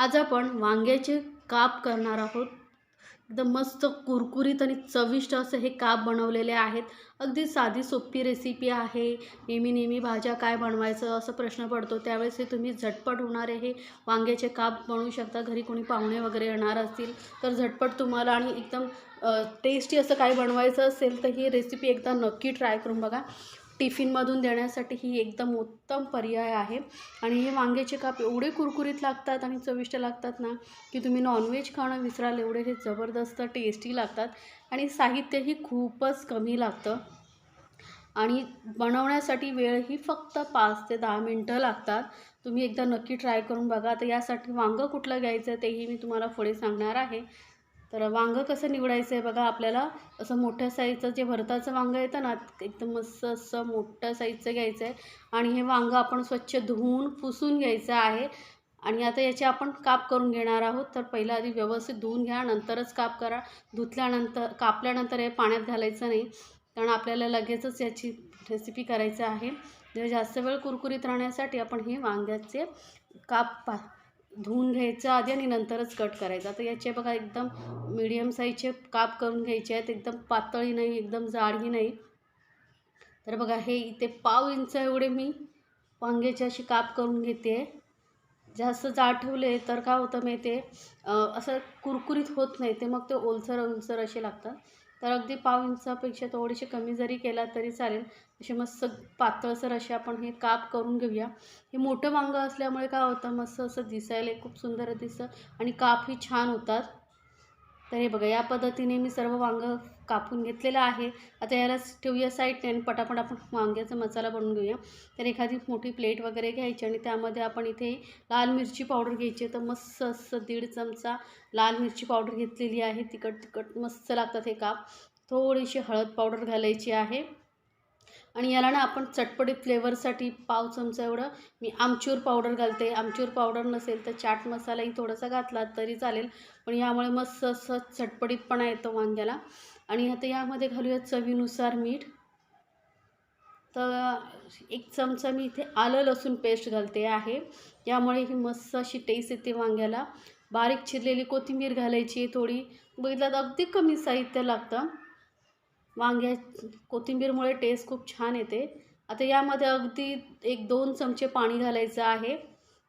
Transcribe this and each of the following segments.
आज आपण वांग्याचे काप करणार आहोत. एकदम मस्त कुरकुरीत आणि चविष्ट असं हे काप बनवलेले आहेत. अगदी साधी सोपी रेसिपी आहे. नेहमी नेहमी भाज्या काय बनवायचं असं प्रश्न पडतो. त्यावेळेस हे तुम्ही झटपट होणारे हे वांग्याचे काप बनवू शकता. घरी कोणी पाहुणे वगैरे येणार असतील तर झटपट तुम्हाला आणि एकदम टेस्टी असं काही बनवायचं असेल तर ही रेसिपी एकदा नक्की ट्राय करून बघा. टिफिनमधून देण्यासाठी ही एकदम उत्तम पर्याय आहे. आणि हे वांग्याचे काप एवढे कुरकुरीत लागतात आणि चविष्ट लागतात ना की तुम्ही नॉनव्हेज खाणं विसराल एवढे हे जबरदस्त टेस्टी लागतात. आणि साहित्यही खूपच कमी लागतं. आणि बनवण्यासाठी वेळही फक्त पाच ते दहा मिनटं लागतात. तुम्ही एकदा नक्की ट्राय करून बघा. तर यासाठी वांगं कुठलं घ्यायचं तेही मी तुम्हाला पुढे सांगणार आहे. तर वांगं कसं निवडायचं आहे बघा आपल्याला असं मोठ्या साईजचं जे भरताचं वांगं येतं ना एकदम मस्त असं मोठ्या साईजचं घ्यायचं आहे. आणि हे वांगं आपण स्वच्छ धुवून पुसून घ्यायचं आहे. आणि आता याचे आपण काप करून घेणार आहोत. तर पहिलं आधी व्यवस्थित धुवून घ्या नंतरच काप करा. धुतल्यानंतर कापल्यानंतर हे पाण्यात घालायचं नाही. कारण आपल्याला लगेचच याची रेसिपी करायचं आहे. जास्त वेळ कुरकुरीत राहण्यासाठी आपण हे वांग्याचे काप पा धुवून घ्यायचं आधी आणि नंतरच कट करायचा. तर याचे बघा एकदम मिडियम साईजचे काप करून घ्यायचे आहेत. एकदम पातळी नाही एकदम जाडही नाही. तर बघा हे इथे पाव इंच एवढे मी वांग्याचे अशी काप करून घेते. जास्त जाड ठेवले तर काय होतं मी ते असं कुरकुरीत होत नाही. ते मग ते ओलसर ओलसर असे लागतात. तर अगदी पाव इंचापेक्षा थोडेसे कमी जरी केला तरी चालेल. असे मस्त पातळसर असे आपण हे काप करून घेऊया. हे मोठं वांगं असल्यामुळे काय होतं मस्त असं दिसायला खूप सुंदर दिसतं आणि कापही छान होतात. तर हे बघा या पद्धतीने मी सर्व वांगं कापून घेतलेलं आहे. आता याला ठेवूया साईडने आणि पटापट आपण वांग्याचा मसाला बनवून घेऊया. तर एखादी मोठी प्लेट वगैरे घ्यायची आणि त्यामध्ये आपण इथे लाल मिरची पावडर घ्यायची तर मस्त असं दीड चमचा लाल मिरची पावडर घेतलेली आहे. तिखट तिखट मस्त लागतात हे काप. थोडीशी हळद पावडर घालायची आहे. आणि याला ना आपण चटपटीत फ्लेवरसाठी पाव चमचा एवढं मी आमचूर पावडर घालते. आमचूर पावडर नसेल तर चाट मसालाही थोडासा घातला तरी चालेल. पण यामुळे मस्त असं चटपटीतपणा येतो वांग्याला. आणि आता यामध्ये घालूया चवीनुसार मीठ. तर एक चमचा मी इथे आलं लसूण पेस्ट घालते आहे. यामुळे ही मस्त अशी टेस्ट येते वांग्याला. बारीक चिरलेली कोथिंबीर घालायची थोडी. बघितलं तर अगदी कमी साहित्य लागतं. वांग्या कोथिंबीरमुळे टेस्ट खूप छान येते. आता यामध्ये अगदी एक दोन चमचे पाणी घालायचं आहे.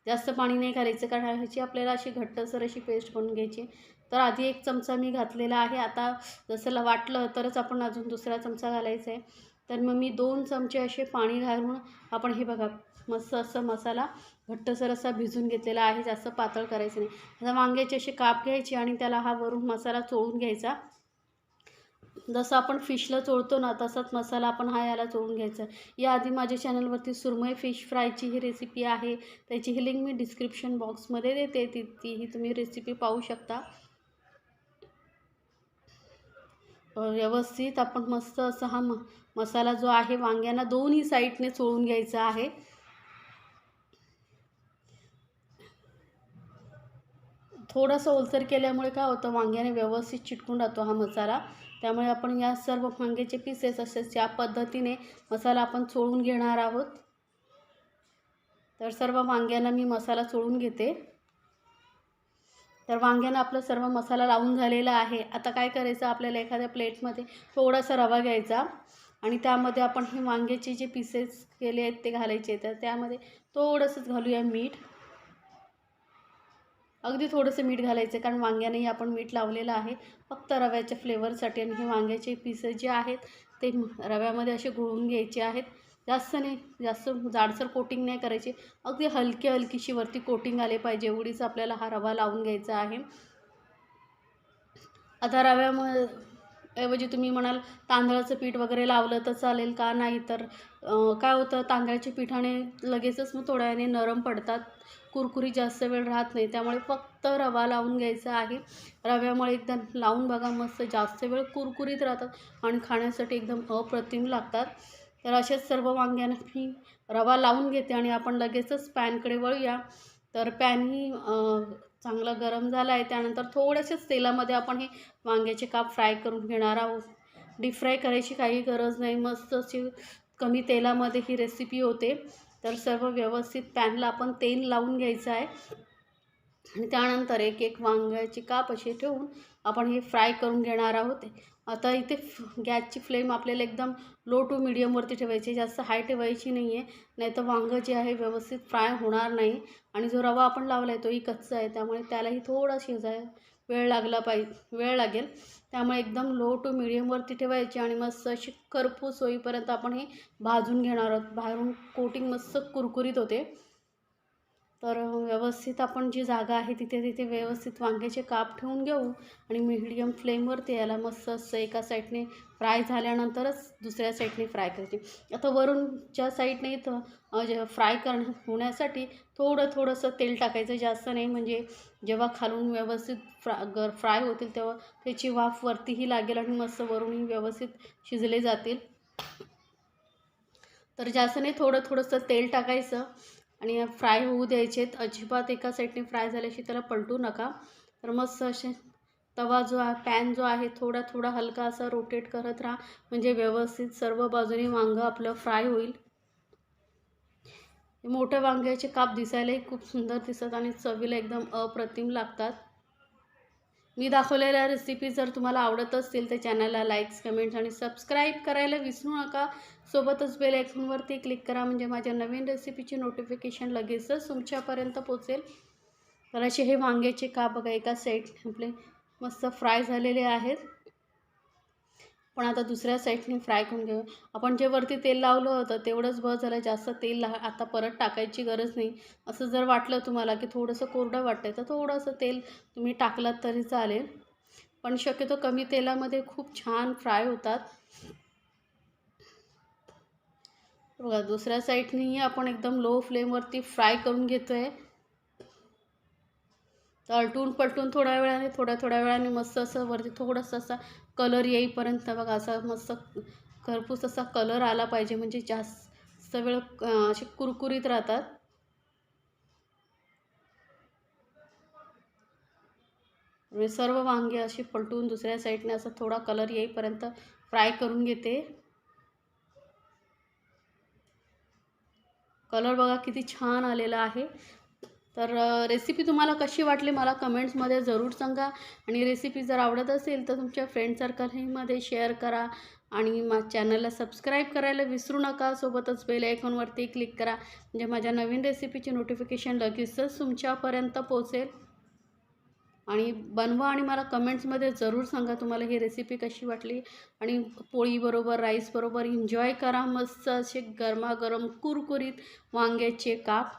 जास्त पाणी नाही घालायचं कारण ह्याची आपल्याला अशी घट्टसर अशी पेस्ट बनवून घ्यायची. तर आधी एक चमचा मी घातलेला आहे. आता जसं वाटलं तरच आपण अजून दुसरा चमचा घालायचा आहे. तर मग मी दोन चमचे असे पाणी घालून आपण हे बघा मस्त असं मसाला घट्टसर असा भिजून घेतलेला आहे. जास्त पातळ करायचं नाही. आता वांग्याचे असे काप घ्यायचे आणि त्याला हा वरून मसाला चोळून घ्यायचा. जसं आपण फिशला चोळतो ना तसाच मसाला आपण हा याला चोळून घ्यायचा. याआधी माझ्या चॅनलवरती सुरमई फिश फ्रायची ही रेसिपी आहे. त्याची ही लिंक मी डिस्क्रिप्शन बॉक्समध्ये देते. ती तीही तुम्ही रेसिपी पाहू शकता. व्यवस्थित आपण मस्त असा हा म मसाला जो आहे वांग्यांना दोन्ही साईडने चोळून घ्यायचा आहे. थोडंसं ओलसर केल्यामुळे काय होतं वांग्याने व्यवस्थित चिटकून राहतो हा मसाला. त्यामुळे आपण या सर्व वांग्याचे पीसेस असेच या पद्धतीने मसाला आपण चोळून घेणार आहोत तर सर्व वांग्यांना मी मसाला चोळून घेते. तर वांग्यानं आपलं सर्व मसाला लावून झालेला आहे. आता काय करायचं आपल्याला एखाद्या प्लेटमध्ये थोडासा रवा घ्यायचा आणि त्यामध्ये आपण हे वांग्याचे जे पीसेस केले आहेत ते घालायचे. तर त्यामध्ये थोडंसंच घालूया मीठ. अगदी थोडंसं मीठ घालायचं कारण वांग्यानेही आपण मीठ लावलेलं आहे. फक्त रव्याच्या फ्लेवरसाठी आणि हे वांग्याचे पीसेस जे आहेत ते रव्यामध्ये असे घोळून घ्यायचे आहेत. जास्त नाही जास्त जाडसर कोटिंग नाही करायची. अगदी हलकी हलकीशी वरती कोटिंग आले पाहिजे एवढीच आपल्याला हा रवा लावून घ्यायचा आहे. आता रव्यामुळे ऐवजी तुम्ही म्हणाल तांदळाचं पीठ वगैरे लावलं तर चालेल का? नाही तर काय होतं तांदळाच्या पिठाने लगेचच मग थोड्या वेळाने नरम पडतात. कुरकुरी जास्त वेळ राहत नाही. त्यामुळे फक्त रवा लावून घ्यायचा आहे. रव्यामुळे एकदम लावून बघा मस्त जास्त वेळ कुरकुरीत राहतात आणि खाण्यासाठी एकदम अप्रतिम लागतात. तर असेच सर्व वांग्यांना मी रवा लावून घेते आणि आपण लगेचच पॅनकडे वळूया. तर पॅनही चांगला गरम झाला आहे. त्यानंतर थोड्याशाच तेलामध्ये आपण हे वांग्याचे काप फ्राय करून घेणार आहोत. डीप फ्राय करायची काही गरज नाही. मस्त अशी कमी तेलामध्ये ही रेसिपी होते. तर सर्व व्यवस्थित पॅनला आपण तेल लावून घ्यायचं आहे. आणि त्यानंतर एक एक वांग्याची काप अशी ठेवून आपण हे फ्राय करून घेणार आहोत. आता इथे गॅसची फ्लेम आपल्याला एकदम लो टू मिडियमवरती ठेवायची जास्त हाय ठेवायची नाही आहे नाही तर वांगं जे आहे व्यवस्थित फ्राय होणार नाही. आणि जो रवा आपण लावला आहे तोही कच्चा आहे त्यामुळे त्यालाही थोडा शिजाय वेळ लागला पाहि वेळ लागेल. त्यामुळे एकदम लो टू मिडियमवरती ठेवायची आणि मस्त अशी करपूस होईपर्यंत आपण हे भाजून घेणार आहोत. बाहेरून कोटिंग मस्त कुरकुरीत होते. तर व्यवस्थित आपण जी जागा आहे तिथे तिथे व्यवस्थित वांग्याचे काप ठेवून घेऊ आणि मिडियम फ्लेमवरती याला मस्त असं एका साईडने फ्राय झाल्यानंतरच दुसऱ्या साईडने फ्राय करायची आता वरूनच्या साईडने तर जे फ्राय करण होण्यासाठी थोडं थोडंसं तेल टाकायचं जास्त नाही. म्हणजे जेव्हा खालून व्यवस्थित फ्रा गर फ्राय होतील तेव्हा त्याची वाफ वरतीही लागेल आणि मस्त वरूनही व्यवस्थित शिजले जातील. तर जास्त नाही थोडं थोडंसं तेल टाकायचं. आणि फ्राय होऊ द्यायचे अजिबात एका साईडने फ्राय झाल्याशी त्याला पलटू नका. तर मस्त असे तवा जो आहे पॅन जो आहे थोडा थोडा हलका असा रोटेट करत राहा. म्हणजे व्यवस्थित सर्व बाजूने वांगं आपलं फ्राय होईल. मोठ्या वांग्याचे काप दिसायलाही खूप सुंदर दिसतात आणि चवीला एकदम अप्रतिम लागतात. मी दाखवलेल्या रेसिपी जर तुम्हाला आवडत असतील तर चॅनलला लाईक्स कमेंट्स आणि सबस्क्राईब करायला विसरू नका. सोबतच बेल आयकॉनवरती क्लिक करा म्हणजे माझ्या नवीन रेसिपीची नोटिफिकेशन लगेचच तुमच्यापर्यंत पोचेल तर असे हे वांग्याचे का बघा एका साईड आपले मस्त फ्राय झालेले आहेत. पण आता दुसऱ्या साईडने फ्राय करून घेऊ. आपण जे वरती तेल लावलं होतं तेवढंच बस झालं. जास्त तेल ला आता परत टाकायची गरज नाही. असं जर वाटलं तुम्हाला की थोडंसं कोरडं वाटतं तर थोडंसं तेल तुम्ही टाकलात तरी चालेल. पण शक्यतो कमी तेलामध्ये खूप छान फ्राय होतात. बघा दुसऱ्या साईडनेही आपण एकदम लो फ्लेमवरती फ्राय करून घेतो आहे अलटून पलटून थोड्या वेळाने थोड्या थोड्या वेळाने मस्त असं वरती थोडंसं असा कलर येईपर्यंत बघा असा मस्त खरपूस असा कलर आला पाहिजे. म्हणजे जास्त वेळ असे कुरकुरीत राहतात. म्हणजे सर्व वांगे अशी पलटून दुसऱ्या साईडने असा थोडा कलर येईपर्यंत फ्राय करून घेते. कलर बघा किती छान आलेला आहे. तर रेसिपी तुम्हाला कशी वाटली मला कमेंट्समध्ये जरूर सांगा. आणि रेसिपी जर आवडत असेल तर तुमच्या फ्रेंड सर्कलमध्ये शेअर करा. आणि मा चॅनलला सबस्क्राईब करायला विसरू नका. सोबतच बेल आयकॉनवरती क्लिक करा. म्हणजे माझ्या नवीन रेसिपीची नोटिफिकेशन लगेचच तुमच्यापर्यंत पोचेल आणि बनवा आणि मला कमेंट्समध्ये जरूर सांगा तुम्हाला ही रेसिपी कशी वाटली. आणि पोळीबरोबर राईसबरोबर एन्जॉय करा. मस्त असे गरमागरम कुरकुरीत वांग्याचे काप.